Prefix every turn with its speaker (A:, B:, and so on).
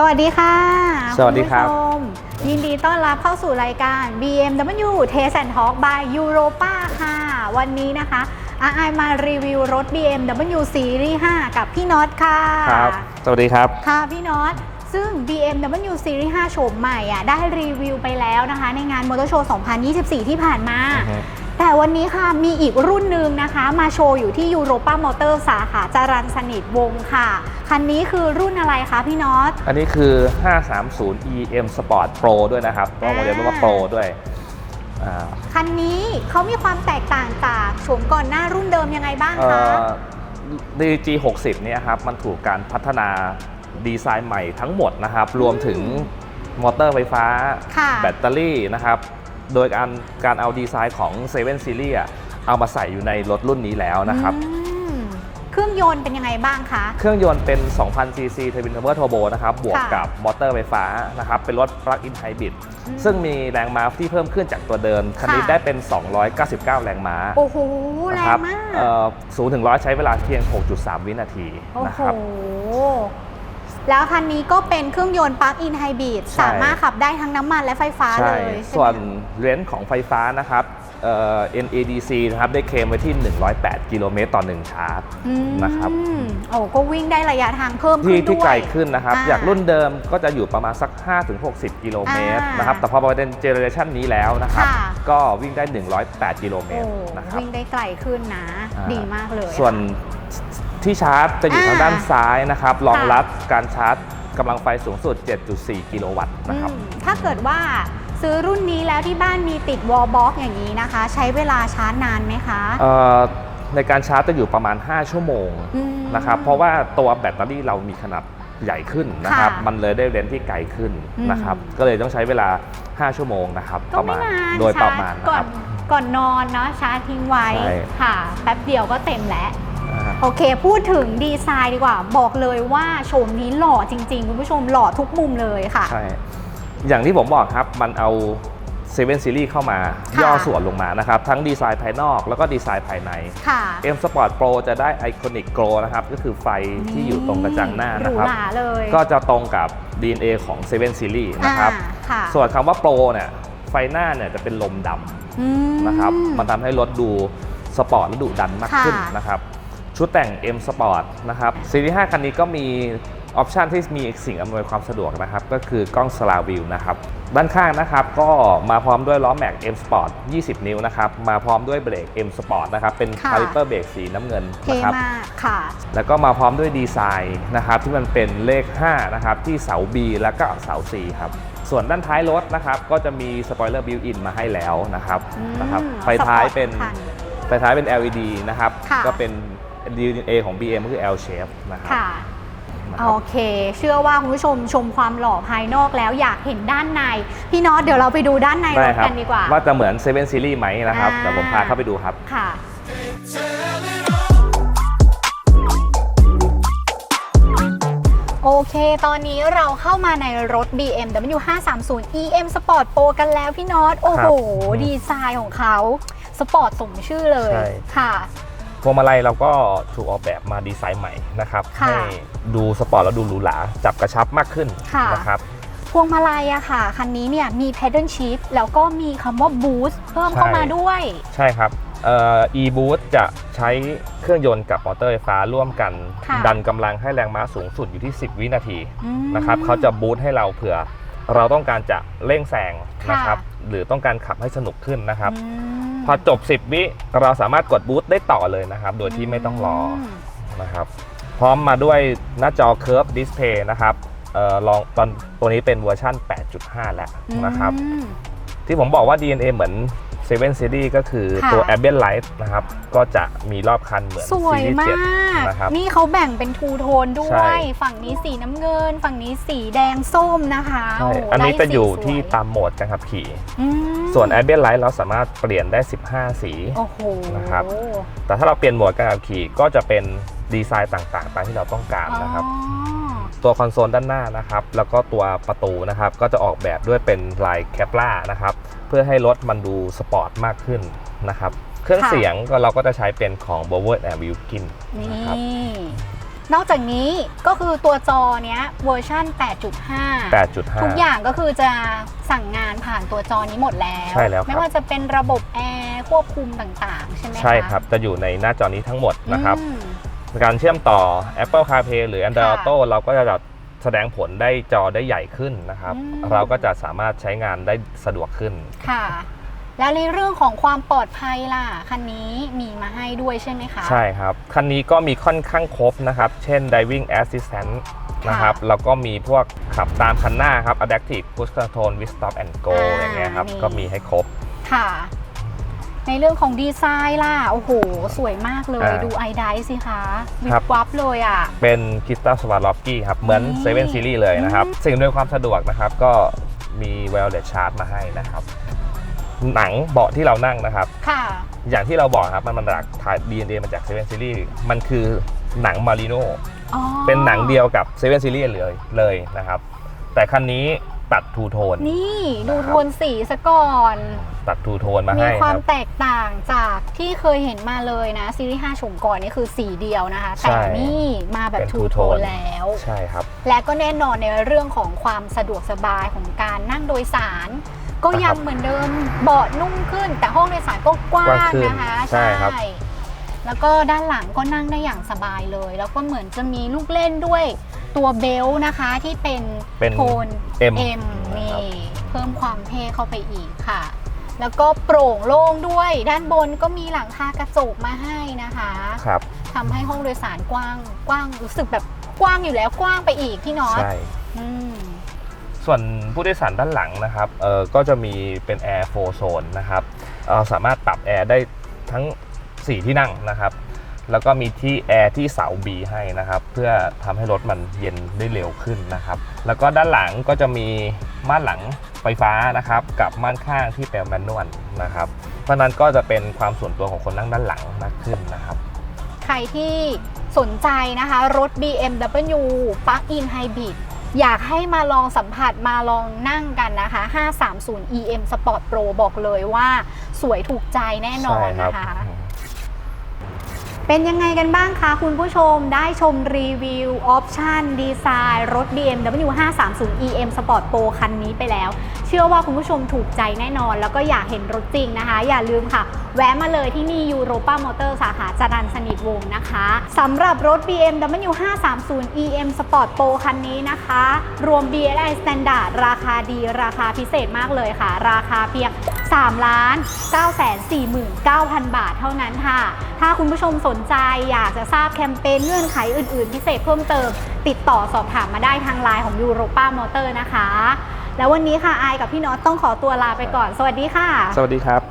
A: สวัสดีค่ะ
B: สวัสดีครับ
A: ณผู้ชมยินดีต้อนรับเข้าสู่รายการ BMW Taste and Talk by Europa ค่ะ วันนี้นะคะอาไอมารีวิวรถ BMW Series 5 กับพี่น็อตค่ะ
B: ครับ สวัสดีครับ
A: ค่ะพี่น็อตซึ่ง BMW Series 5 โฉมใหม่อะได้รีวิวไปแล้วนะคะ ในงานมอเตอร์โชว์ 2024 ที่ผ่านมา
B: อือฮึ
A: แต่วันนี้ค่ะมีอีกรุ่นหนึ่งนะคะ มาโชว์อยู่ที่ยูโรปามอเตอร์สาขาจรันสนิทวงศ์ค่ะ คันนี้คือรุ่นอะไรคะพี่น็อต
B: อันนี้คือ 530 EM Sport Pro ด้วยนะครับก็โมเดลเรียกว่า Pro ด้วยอ่า
A: คันนี้เขามีความแตกต่างจากโฉมก่อนหน้ารุ่นเดิมยังไงบ้าง
B: เอ่
A: คะ
B: อ DG 60เนี่ยครับมันถูกการพัฒนาดีไซน์ใหม่ทั้งหมดนะครับ รวมถึงมอเตอร์ไฟฟ้า
A: ค่ะ
B: แบตเตอรี่นะครับ โดยการการเอาดีไซน์ของ7 Series อะเอามาใส่อยู่ในรถรุ่นนี้แล้วนะครับ
A: อืมเครื่องยนต์เป็นยังไงบ้างคะ
B: เครื่องยนต์เป็น 2,000 cc Twin Turbo Turbo นะครับ บวก
A: ค่ะ
B: กับมอเตอร์ไฟฟ้านะครับ เป็นรถ Plug-in Hybrid
A: อืม
B: ซึ่งมีแรงม้าที่เพิ่มขึ้นจากตัวเดิม คันนี้
A: ค่ะ
B: ได้เป็น 299 แรงม้า
A: โอ้โหแร
B: นะครั
A: งมาก
B: เอ่อศูนย์ถึงร้อยใช้เวลาเพียง 6.3 วินาที
A: โอ้
B: นะ
A: โห
B: ครับ
A: แล้วคันนี้ก็เป็นเครื่องยนต์ปลั๊กอินไฮบริด
B: ใช่
A: สามารถขับได้ทั้งน้ำมันและไฟฟ้า
B: ใช่
A: เลยใช่ไหม
B: ส่วนเรนจ์ของไฟฟ้านะครับเอ่อ NADC นะครับได้เคลมไว้ที่ 108 กิโลเมตรต่อ 1 ชาร์จ
A: อืม
B: นะครับ
A: โอ้ก็วิ่งได้ระยะทางเพิ่มขึ้
B: ที่
A: นด้วย
B: ที่ไกลขึ้นนะครับ
A: อ่า
B: จากรุ่นเดิมก็จะอยู่ประมาณสัก 5-60 กิโลเมตร
A: อ่าน
B: นะครับ แต่พอมาเป็นเจเนอเรชันนี้แล้วนะครับ
A: ค่ะ
B: ก็วิ่งได้ 108 กิโลเม
A: โอ้
B: ตรนะครับ
A: วิ่งได้ไกลขึ้นนะ
B: อ่า
A: ดีมากเลย
B: ส่วน ที่ชาร์จจะอยู่
A: อ่า
B: ทางด้านซ้ายนะครับรอง
A: ค่ะ
B: รับการชาร์จกำลังไฟสูงสุด 7.4 กิโลวัตต์นะครับ
A: อืมถ้าเกิดว่าซื้อรุ่นนี้แล้วที่บ้านมีติดวอลบ็อกอย่างนี้นะคะ ใช้เวลาชาร์จนานไหมคะ
B: เอ่อในการชาร์จจะอยู่ประมาณ 5 ชั่วโมง
A: อืม
B: นะครับเพราะว่าตัวแบตเตอรี่เรามีขนาดใหญ่ขึ้นนะครับ
A: ค่ะ
B: มันเลยได้เรนจ์ที่ไกลขึ้น
A: อืม
B: นะครับ ก็เลยต้องใช้เวลา 5 ชั่วโมงนะครับ
A: ก็
B: ประ
A: ไม่
B: มาณ
A: นาน
B: โดยประมาณ
A: ช
B: นะ
A: ก่อ
B: คนรับ
A: ก่อนนอนเนาะชาร์จทิ้งไว้
B: ใช่
A: ค่ะ แป๊บเดียวก็เต็มแล้ว
B: อ่า
A: โอเค พูดถึงดีไซน์ดีกว่า บอกเลยว่าโฉมนี้หล่อจริงๆ คุณผู้ชมหล่อทุกมุมเลยค่ะ
B: ใช่ อย่างที่ผมบอกครับมันเอา7 Series เข้ามา
A: ค่ะ
B: ย่อส่วนลงมานะครับ ทั้งดีไซน์ภายนอกแล้วก็ดีไซน์ภายใน
A: ค่ะ
B: M Sport Pro จะได้ Iconic Glow นะครับ ก็คือไฟที่อยู่ตรงกระจังหน้า
A: ห
B: นะ
A: รู
B: ครับ
A: หราเลย
B: ก็จะตรงกับ DNA ของ7 Series นะครับ
A: อ่าค่ะ
B: ส่วนคำว่า Pro เนี่ยไฟหน้าเนี่ยจะเป็นลมด
A: อืำ
B: นะครับ มันทำให้รถดูสปอร์ตและดุดันมากขึ้น
A: ค่ะ
B: นะครับ ชุดแต่ง M Sport นะครับซีรีส์5คันนี้ก็มีออปชันที่มีสิ่งอำนวยความสะดวกนะครับ ก็คือกล้องสลาวิวนะครับ ด้านข้างนะครับ ก็มาพร้อมด้วยล้อแม็ก M Sport 20 นิ้วนะครับ มาพร้อมด้วยเบรก M Sport นะครับ เป็น
A: ค่ะ
B: คาลิเปอร์เบรกสีน้ำเงิน
A: เท่
B: นะครับ
A: มากค่ะ
B: แล้วก็มาพร้อมด้วยดีไซน์นะครับ ที่มันเป็นเลข 5 นะครับ ที่เสา B แล้วก็เสา C ครับส่วนด้านท้ายรถนะครับก็จะมีสปอยเลอร์บิวอินมาให้แล้วนะครับ
A: อืม
B: นะครับไฟท้ายเป็น
A: สปอร์ตคัน
B: ไฟท้ายเป็น LED นะครับ
A: ค่ะ
B: ก็เป็น DNA ของ BM ก็คือ L shape นะครับ
A: ค่ะ
B: นะค
A: โอ
B: รับ
A: เค เชื่อว่าคุณผู้ชมชมความหล่อภายนอกแล้วอยากเห็นด้านใน พี่น็อตเดี๋ยวเราไปดูด้านในร
B: ได้
A: ถ
B: ครับ
A: กันดีกว่า
B: ว่าจะเหมือน7 Series ไหมนะครับ
A: อ่า
B: แต่ผมพาเข้าไปดูครับ
A: ค่ะโอเค ตอนนี้เราเข้ามาในรถ BMW 530 EM Sport Pro กันแล้วพี่น็อต โอ้โห
B: ครับ
A: ดีไซน์ของเขา สปอร์ตสมชื่อเลย
B: ใช่
A: ค่ะ
B: พวงมาลัยเราก็ถูกออกแบบมาดีไซน์ใหม่นะครับ
A: ค่ะ
B: ให้ดูสปอร์ตแล้วดูหรูหราจับกระชับมากขึ้น
A: ค่ะ
B: นะครับ
A: พวงมาลัยอะค่ะ คันนี้เนี่ยมี pedal shift แล้วก็มีคำว่า boost เพิ่มเข้า
B: ใช่
A: มาด้วย
B: ใช่ครับเอ่อ e-boost จะใช้เครื่องยนต์กับมอเตอร์ไฟฟ้าร่วมกัน
A: ค่ะ
B: ดันกำลังให้แรงม้าสูงสุดอยู่ที่ 10 วินาที
A: อืม
B: นะครับเขาจะบูสต์ให้เราเผื่อ เราต้องการจะเร่งแซง
A: ค่ะ
B: นะครับหรือต้องการขับให้สนุกขึ้นนะครับ
A: อืม
B: พอจบ 10 วิเราสามารถกดบูสต์ได้ต่อเลยนะครับ โดยที่ไม่ต้องรอ
A: ม
B: นะครับ พร้อมมาด้วยหน้าจอ Curve Display นะครับเอ่อลองตอนตัวนี้เป็นเวอร์ชัน8.5 แล้วนะครับ
A: อืม
B: ที่ผมบอกว่า DNA เหมือน 7 Series ก็คือ
A: ค่ะ
B: ตัว Ambient Light นะครับ ก็จะมีรอบคันเหมือน
A: สวย
B: Series
A: มา
B: 7
A: ก
B: นะครับ
A: นี่เขาแบ่งเป็นทูโทนด้ว
B: ใช่
A: ย ฝั่งนี้สีน้ำเงิน ฝั่งนี้สีแดงส้มนะคะ
B: ใช่
A: โโห
B: อันนี้
A: ได้
B: จะอยู่
A: สีสว
B: ที่ตามโหมดการขับขี่
A: อืม
B: ส่วน Ambient Light เราสามารถเปลี่ยนได้ 15 สี
A: โอ้โห
B: นะครับ แต่ถ้าเราเปลี่ยนโหมดการขับขี่ก็จะเป็นดีไซน์ต่างๆ ตามที่เราต้องการนะครับ
A: อ๋อ
B: ตัวคอนโซลด้านหน้านะครับ แล้วก็ตัวประตูนะครับ ก็จะออกแบบด้วยเป็นลายแคปล่านะครับ เพื่อให้รถมันดูสปอร์ตมากขึ้นนะครับ เครื่อง
A: ค่ะ
B: เสียงก็เราก็จะใช้เป็นของ b o w e r and Wilkin
A: นี่
B: นะครับ
A: นอกจากนี้ก็คือตัวจอเนี้ยเวอร์ชัน8.5
B: 8.5
A: ทุกอย่างก็คือจะสั่งงานผ่านตัวจอนี้หมดแล้ว
B: ใช่แล้วครับ
A: ไม่ว่าจะเป็นระบบแอร์ควบคุมต่างๆ ใช่ไหมคะ
B: ใช่ครับ จะอยู่ในหน้าจอนี้ทั้งหมดนะครับ
A: อืม
B: การเชื่อมต่อ Apple CarPlay หรือ Android
A: ค่ะ
B: Auto เราก็จะแสดงผลได้จอได้ใหญ่ขึ้นนะครับ
A: อืม
B: เราก็จะสามารถใช้งานได้สะดวกขึ้น
A: ค่ะ แล้วในเรื่องของความปลอดภัยล่ะ คันนี้มีมาให้ด้วยใช่ไหมคะ
B: ใช่ครับ คันนี้ก็มีค่อนข้างครบนะครับ เช่น Driving Assistant นะครับ แล้วก็มีพวกขับตามคันหน้าครับ Adaptive Cruise Control with Stop and Go
A: อ่า
B: อย่างเงี้ยครับ
A: นี่
B: ก็มีให้ครบ
A: ค่ะ ในเรื่องของดีไซน์ล่ะ โอ้โห สวยมากเลย
B: อ่า
A: ดูไอไดสิคะวิ
B: ครับบ
A: วับเลยอะ
B: เป็นคริสตัลสวาร์ลอฟกี้ครับ เหมือน
A: นี่
B: 7 Series เลยนะครับ
A: อืม
B: สิ่งด้วยความสะดวกนะครับ ก็มี Wireless Charge มาให้นะครับ หนังเบาะที่เรานั่งนะครับ
A: ค่ะ
B: อย่างที่เราบอกครับ มันมาจากถ่าย DNA มาจาก7 Series มันคือหนังมาริโน
A: อ๋อ
B: เป็นหนังเดียวกับ7 Series เลยเลยนะครับ แต่คันนี้ ตัดทูโทน
A: นี่ดู
B: นะครับ
A: โทนสีซะก่อน
B: ตัดทูโทนมา
A: มี
B: ให้
A: ควา
B: ค
A: ม
B: รับ
A: แตกต่างจากที่เคยเห็นมาเลยนะ ซีรีส์5ชมก่อนนี่คือสีเดียวนะคะ
B: ใช่
A: แต่นี่มาแบบ
B: เป็น
A: ทู
B: two
A: โทน
B: tone
A: แล้ว
B: ใช่ครับ
A: และก็แน่นอนในเรื่องของความสะดวกสบายของการนั่งโดยสาร ก็ยังเหมือนเดิมเบาะนุ่มขึ้น แต่ห้องโดยสารก็กว้าก
B: ว้าง
A: ง
B: ขึ้น
A: นะคะ
B: ใช่ครับ
A: แล้วก็ด้านหลังก็นั่งได้อย่างสบายเลย แล้วก็เหมือนจะมีลูกเล่นด้วย ตัวเบลต์นะคะที่เป็น
B: เป็น
A: โทน
B: M
A: M
B: นะ
A: นี่
B: ครับ
A: เพิ่มความเท่เข้าไปอีกค่ะ แล้วก็โปร่งโล่งด้วย ด้านบนก็มีหลังคากระจกมาให้นะคะ
B: ครับ
A: ทำให้ห้องโดยสารกว้างกว้างรู้สึกแบบกว้างอยู่แล้วกว้างไปอีกพี่น็อต
B: ใช่
A: อืม
B: ส่วนผู้โดยสารด้านหลังนะครับเออก็จะมีเป็น Air 4 Zone นะครับเอ่อสามารถปรับแอร์ได้ทั้ง 4 ที่นั่งนะครับ แล้วก็มีที่แอร์ที่เสา B ให้นะครับ เพื่อทำให้รถมันเย็นได้เร็วขึ้นนะครับ แล้วก็ด้านหลังก็จะมีม่านหลังไฟฟ้านะครับ กับม่านข้างที่เป็นแมนนวลนะครับ เพราะฉะนั้นก็จะเป็นความส่วนตัวของคนนั่งด้านหลังมากขึ้นนะครับ
A: ใครที่สนใจนะคะ รถ BMW Plug-in Hybrid อยากให้มาลองสัมผัสมาลองนั่งกันนะคะ 530 EM Sport Pro บอกเลยว่าสวยถูกใจแน่นอน
B: ใช่ครับ
A: นะคะ เป็นยังไงกันบ้างคะคุณผู้ชมได้ชมรีวิว ออปชันดีไซน์ รถ BMW 530 EM Sport Pro คันนี้ไปแล้ว เชื่อว่าคุณผู้ชมถูกใจแน่นอน แล้วก็อยากเห็นรถจริงนะคะ อย่าลืมค่ะ แวะมาเลยที่นี่ยูโรปามอเตอร์สาขาจรัญสนิทวงศ์นะคะสำหรับรถ BMW 530 EM Sport Pro คันนี้นะคะ รวม BSI Standard ราคาดีราคาพิเศษมากเลยค่ะ ราคาเพียง3ล้าน949,000 บาทเท่านั้นค่ะ ถ้าคุณผู้ชมสนใจอยากจะทราบแคมเปญเงื่อนไขอื่น ๆ พิเศษเพิ่มเติม ติดต่อสอบถามมาได้ทางไลน์ของยูโรปามอเตอร์นะคะ แล้ววันนี้ค่ะอายกับพี่น็อตต้องขอตัวลาไปก่อน สวัสดีค่ะ
B: สวัสดีครับ